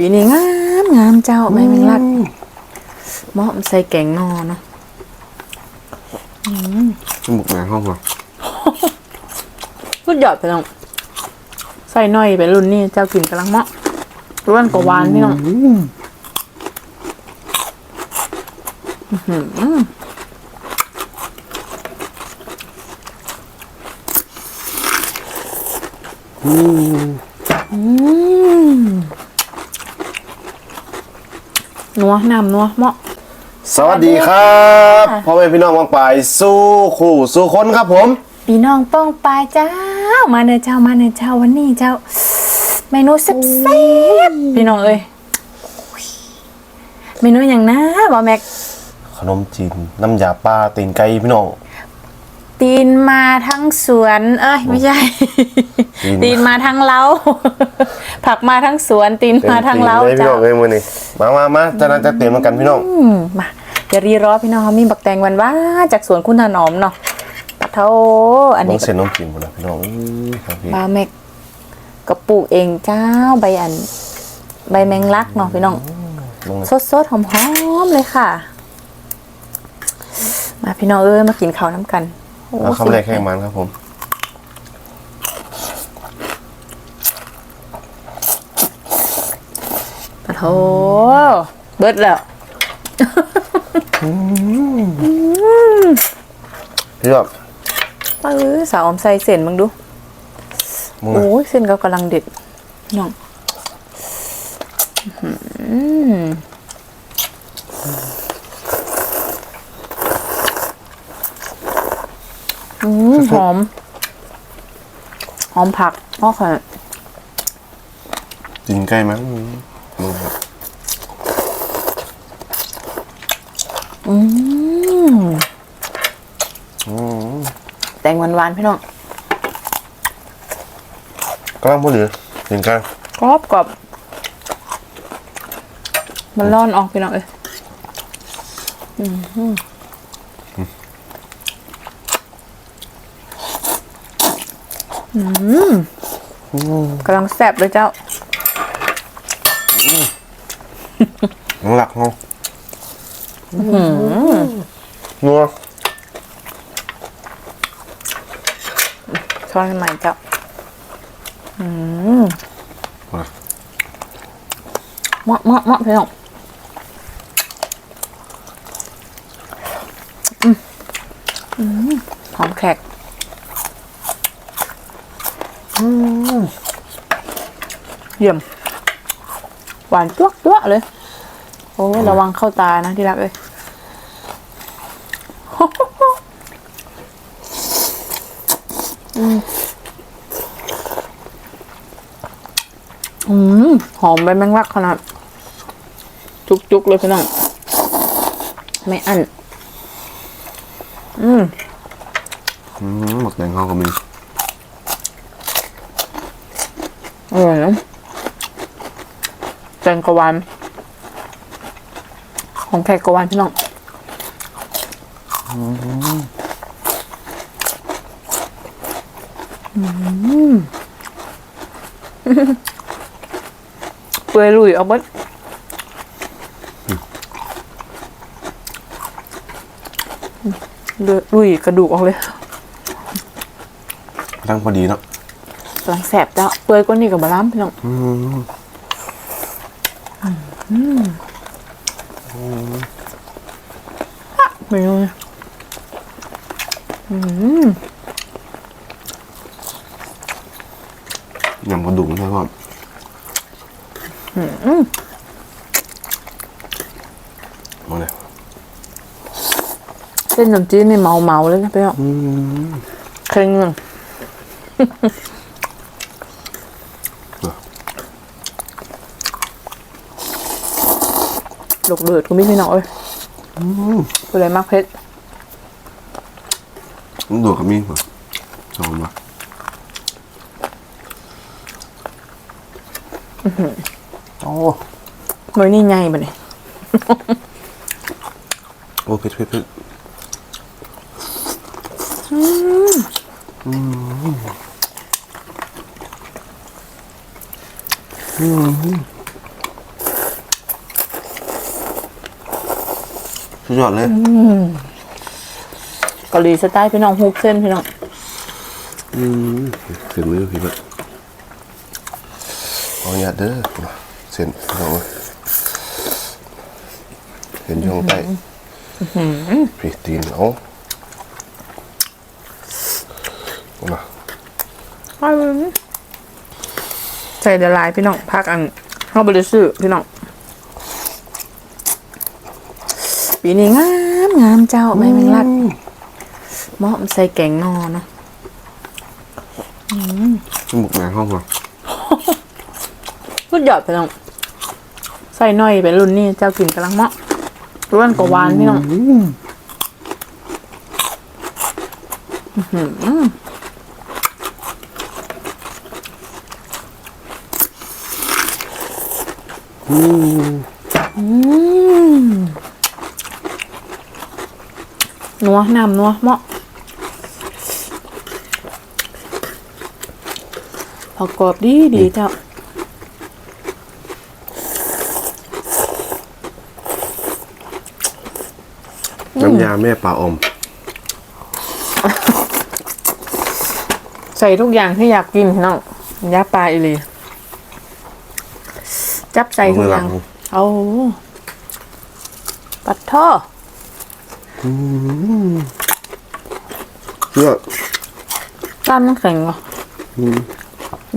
ปีนี้งามงามเจ้าไม่แมงลักเหมาะใส่แกงนอเนาะจมูกแหนห้องเหรอสุดยอดไปน้องใส่หน่อยไปรุ่นนี้เจ้ากินกำลังเหมาะร้วนกว่าหวานพี่น้องอื้อหืออืม อืม นัวน้ำนัวเหมาะ สวัสดีครับพ่อแม่พี่น้องวางปลายสู้คู่สู้คนครับผม พี่น้องป้องปลายเจ้า มาเนอะเจ้ามาเนอะเจ้าวันนี้เจ้าเมนูแซ่บๆพี่น้องเอ้ยเมนูอย่างนะบอแม็กขนมจีนน้ำยาปลาตีนไก่พี่น้อง ตีนมาทั้งสวน เอ้ยไม่ใช่ ตีนตีนมาทั้งเล้า ผักมาทั้งสวน ตีนมาทั้งเล้าต็มตีนเลยพี่น้เจ้าองเลยมือนี่มามามาจะน่าจะเตรียมกันพี่น้องอืมมาอย่ารีรอพี่น้องเขามีบักแตงวันว่าจากสวนคุณถนอมเนาะปะเท่าอันต้อนี้งเส้นน้ำจีนหมดนะพี่น้องอื้อครับพี่บาแม็กกระปลูกเองเจ้าใบอัน ใบแมงลักเนาะพี่น้องลงเลยสดสดๆหอมๆเลยค่ะ มาพี่น้องเอ้ยมากินข้าวน้ำกันโอ้ เอาคำแรกแค่มันครับผมปะโถเบิดแล้วพี่แบบปื้อสาวออมใส่เส้นมึงดู มึงโอ้อะยเส้นเขากำลังเด็ดน้อง อื้อหืออืมหอม หอมผักพ่อค่ะตีนไก่มั้งมึงครับอืมอืมแตงหวานๆพี่น้องกำลังพูดหรือตีนไก่กรอบกรอบมันร้อนออกพี่น้องเอ้ยอืมอืมอืม กำลังแซ่บเลยเจ้าน้องหลักเนาะนัวช้อนใหม่เจ้าอืมมาเหมาะเหมาะเหมาะพี่น้องอืมอืมหอมแขกอืม เยี่ยม หวานจ้วกจ้วกเลย โอ้ยระวังเข้าตานะที่รักเอ้ยอืมหอมใบแมงลักขนาด จุกๆเลยพี่น้อง ไม่อั้นอืมอืมหมดแดงเขาก็มีอร่อยนะ แตงกวานของแขกกวานพี่น้องอืมเปื่อยลุยเอาเบิดเลือดลุยกระดูกออกเลยตั้งพอดีเนาะกำลังแสบจ้าเปื่อยกว่านี้กับบะล้ำพี่น้อง อืมเมนูเนี่ยอืมยำกระดูกนะครับมาเลยเส้นขนมจีนนี่เมาเมาๆเลยนะพี่น้องเคร่ง เลยลูกเดือดกูไม่พี่น้องเอ้ยกูเลยมากเพชรต้องดูดกับมีดเหรอชอบมาโอ้มือนี่ไงบ่เนี่ยโอ้เผ็ดเผ็ดเผ็ด สุดยอดเลยเกาหลีสไตล์พี่น้องฮุบเส้นพี่น้องอืมถึงมือพี่แบบเอาอย่าตเด้อเส้นเอาไว้เห็นช่องใต้พี่ตีนเอาเอามาใส่เดลายพี่น้องพักอันเข้าบริสุทธิ์พี่น้อง ปีนี้งามงามเจ้าไม่เป็นรักเหมาะใส่แกงนอเนาะหมกแมงห้องเหรอรุดยอดพี่น้องใส่หน่อยเป็นรุ่นนี้เจ้ากินกำลังเหมาะร้วนกว่าหวานพี่น้อง นัวน้ำนัวเหมาะผักกรอบดีดีเจ้าน้ำยาแม่ปลาอม ใส่ทุกอย่างที่อยากกินพี่น้องยาปลาอีหลีจับใส่ทุกอย่างเอาปัดท่อ เพื่อกล้ามมันแข็งเหรออ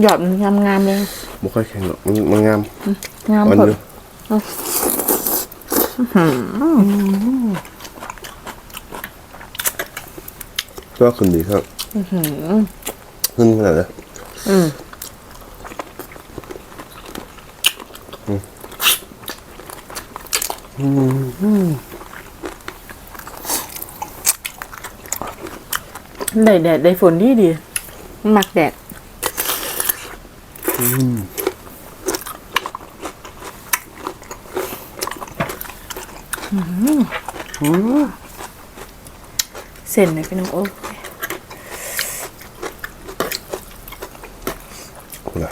หยอดมันงามๆเลย ไม่ค่อยแข็งหรอกมันมันงามงามมันเผิเยดอะก็ขึ้นดีครับขึ้นขนาดไหนอืม ได้แดดได้ฝนดีดีมันมักแดดเส้นเลยพี่น้องโอ้ยนะ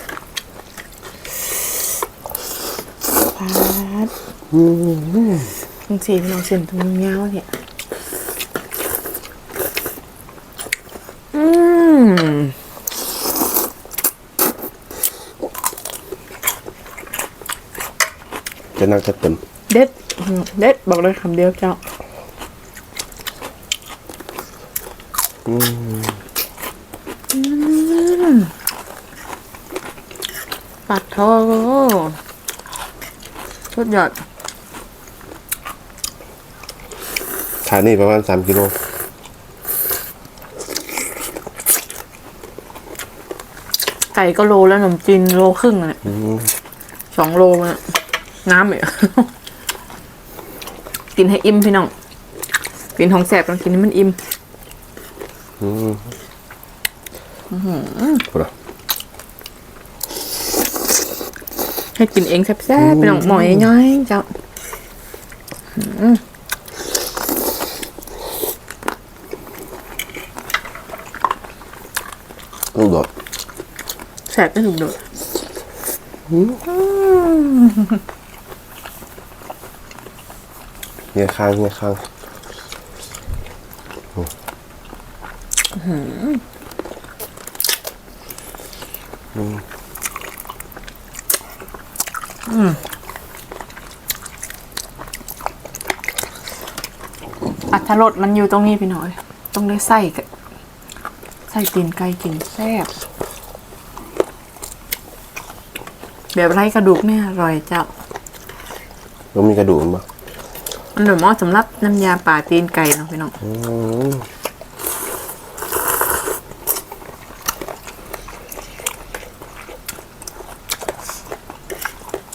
พาดจังสีพี่น้องเส้นตรงนี้ยาวเนี่ย จะนั่งจะเต็ม เด็ดอืมเด็ดบอกเลยคำเดียวเจ้าอืมปัดโทสุดยอดขายนี่ประมาณสามกิโลไก่ก็โลแล้วขนมจีนโลครึ่งอะเนี่ยสองโลเนี่ย น้ำอีกกินให้อิ่มพี่น้อง กินของแสบต้องกินให้มันอิ่มพอละให้กินเองแซ่บๆพี่น้องหมอยน้อยๆเจ้าลูกโดดแสบไม่ถูกโดด เงี้ยข้างเงี้ยข้างอัตรสมันอยู่ตรงนี้พี่น้อยต้องได้ใส่กับใส่ตีนไก่กินแซ่บแบบไร้กระดูกเนี่ยอร่อยเจ้าแล้วมีกระดูกมั้ย อันเดอร์มอสำหรับน้ำยาป่าตีนไก่เนาะพี่น้อง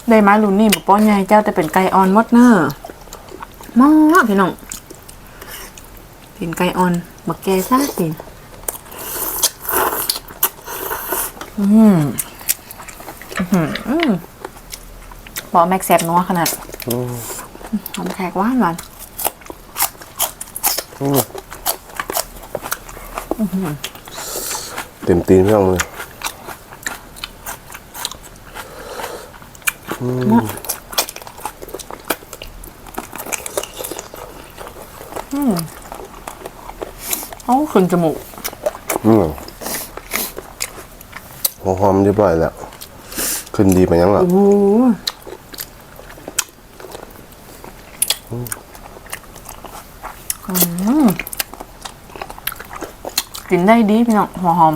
ได้มาลุนนี่บอกป้อนใหญ่เจ้าแต่เป็นไก่ออนหมดเนอร์มากพี่น้องเป็นไก่ออนบักแกซ่าสิอืมอืมอืมบอกแม็กแซบนัวขนาด หอมแขกหวานหวานเต็มตีนไม่ต้องเลยเนาะเอ้าขึ้นจมูกอืมหัวหอมเรียบร้อยแล้ว ขึ้นดีไปยังหรอโอ้โหอืม กินได้ดีพี่น้องหัวหอม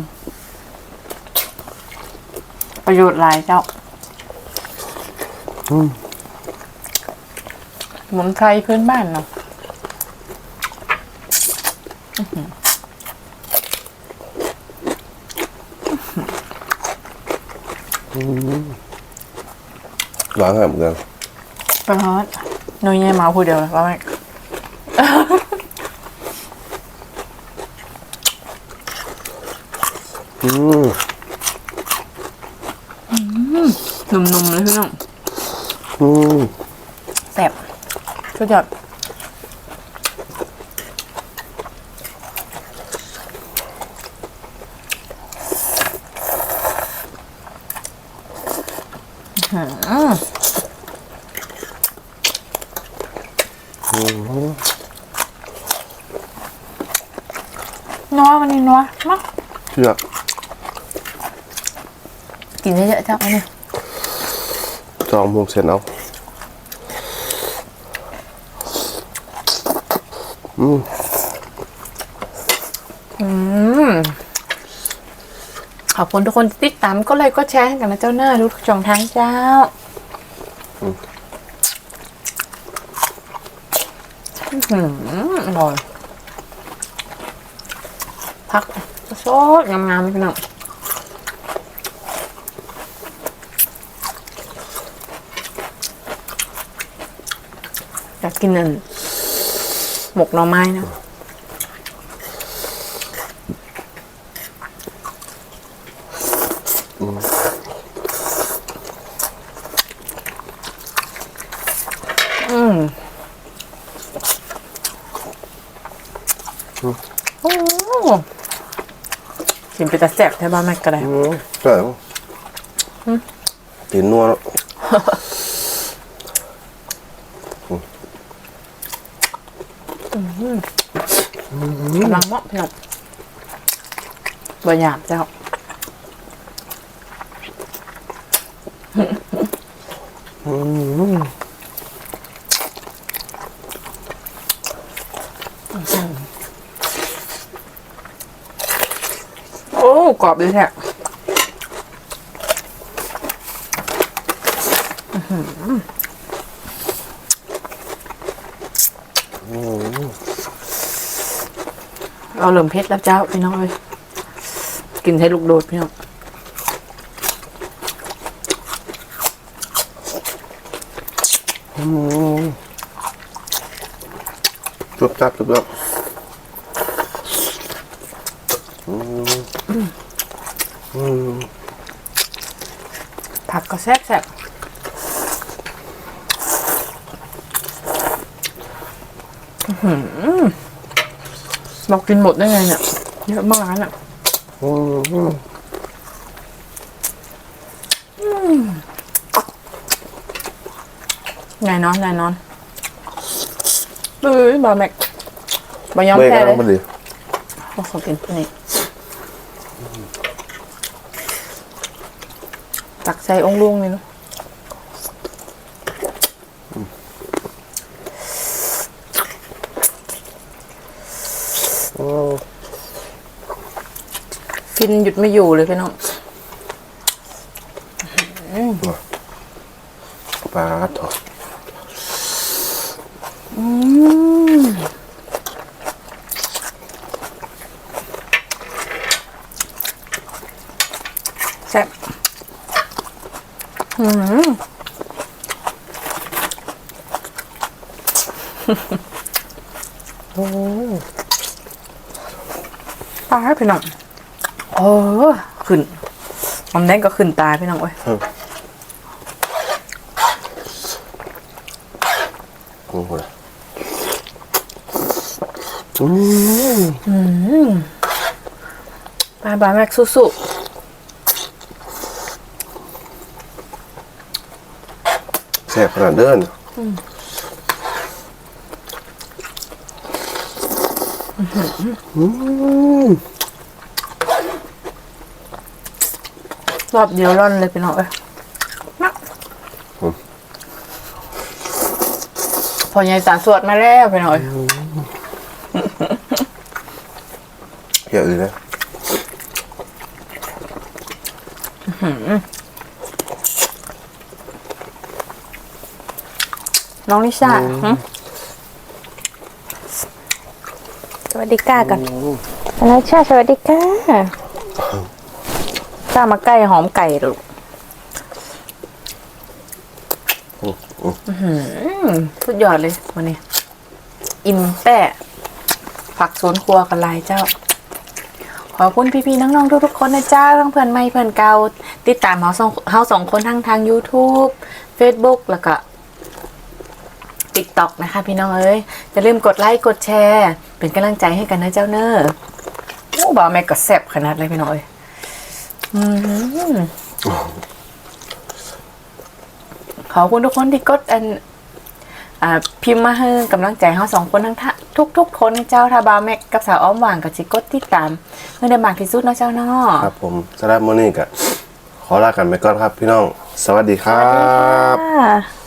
ประโยชน์หลายเจ้าหมุนไพรพื้นบ้านเนาะอื้อหือล้างให้เหมือนกันไปทอดหนุ่ยยังมาพูดเดียวเลยว่าไม่ อืม นุ่มๆเลยพี่น้อง อืม แซ่บ สุดยอดอื้อหือนัววันนี้นัวมากเชื่อกินเยอะๆเจ้าอันนี้จองมุมเสร็จแล้ว อืมอืมขอบคุณทุกคนที่ติดตามก็ไลค์ก็แชร์ให้กันนะเจ้าหน้าทุกช่องทางเจ้า อื้อหืออร่อยพักโซดงามๆพี่น้องอยากกินอัน หมกหน่อไม้นะอืมโอ้กินไปแต่แสบแท้บ้านแม่ก็ได้อืมใช่แล้วตีนนัวแล้ว กำลังเหมาะเพี่น้องบะหยาบเจ้าโอ้กรอบเลยแท้อื้อ หือเราเหลิมเพชรแล้วเจ้าพี่น้องเอ้ยกินให้ลูกโดดพี่น้องจุบจับจุบจับผักก็แซ่บแซ่บอื้อ หือบอกกินหมดได้ไงเนี่ยเยอะมากนะอืมไงนอนไงนอนเอ้ยบาแม็กบายอมเบรกแพ้กันเลแล้วพอยดีโอ้ขอกินตัวนี้ตักใส่องค์ลุงนี่เนาะ อืม ฟินหยุดไม่อยู่เลยพี่น้องปลาถอดแซ่บอืมโอ้ตายพี่น้อง โอ้ขึ้นหอมแดงก็ขึ้นตายพี่น้องเอ้ยโอ้โหอืมบายบายแม็กสู้แซ่บขนาดเดินๆ รอบเดียวร่อนเลยพี่น้องเอ้ยนักพอใหญ่สารสวดมาแล้วพี่น้องเอ้ยเยอะเลยนะน้องลิซ่าหึสวัสดีก้ากันอะไรชาสวัสดีก้า ก้ามาใกล้หอมไก่ลูกอื้อหือสุดยอดเลยวันนี้ อิ่มแปะผักสวนครัวกันลายเจ้า ขอบคุณพี่ๆน้องๆทุกๆคนนะจ้าทั้งเพื่อนใหม่เพื่อนเก่าติดตามเฮาสองเฮาสองคนทั้งทาง YouTube Facebook แล้วก็ TikTok นะคะ พี่น้องเอ้ยอย่าลืมกดไลค์กดแชร์ เป็นกำลังใจให้กันนะเจ้าเนอร์โอ้บ่าวแม่ก็แซ่บขนาดเลยพี่น้องเอ้ยอืม ขอบคุณทุกคนที่กดอันอ่าพิมพ์มาให้กำลังใจเฮาสองคนทั้งทะทุกทุกๆคนเจ้าทาบาวแม็กกับสาวอ้อมหว่างกับจิกดติดตามเมื่อได้มากที่สุดเนาะเจ้าเนาะครับผมสำหรับมื้อนี้ก็ขอลากันไปก่อนครับพี่น้อง สวัสดีครับค่ะ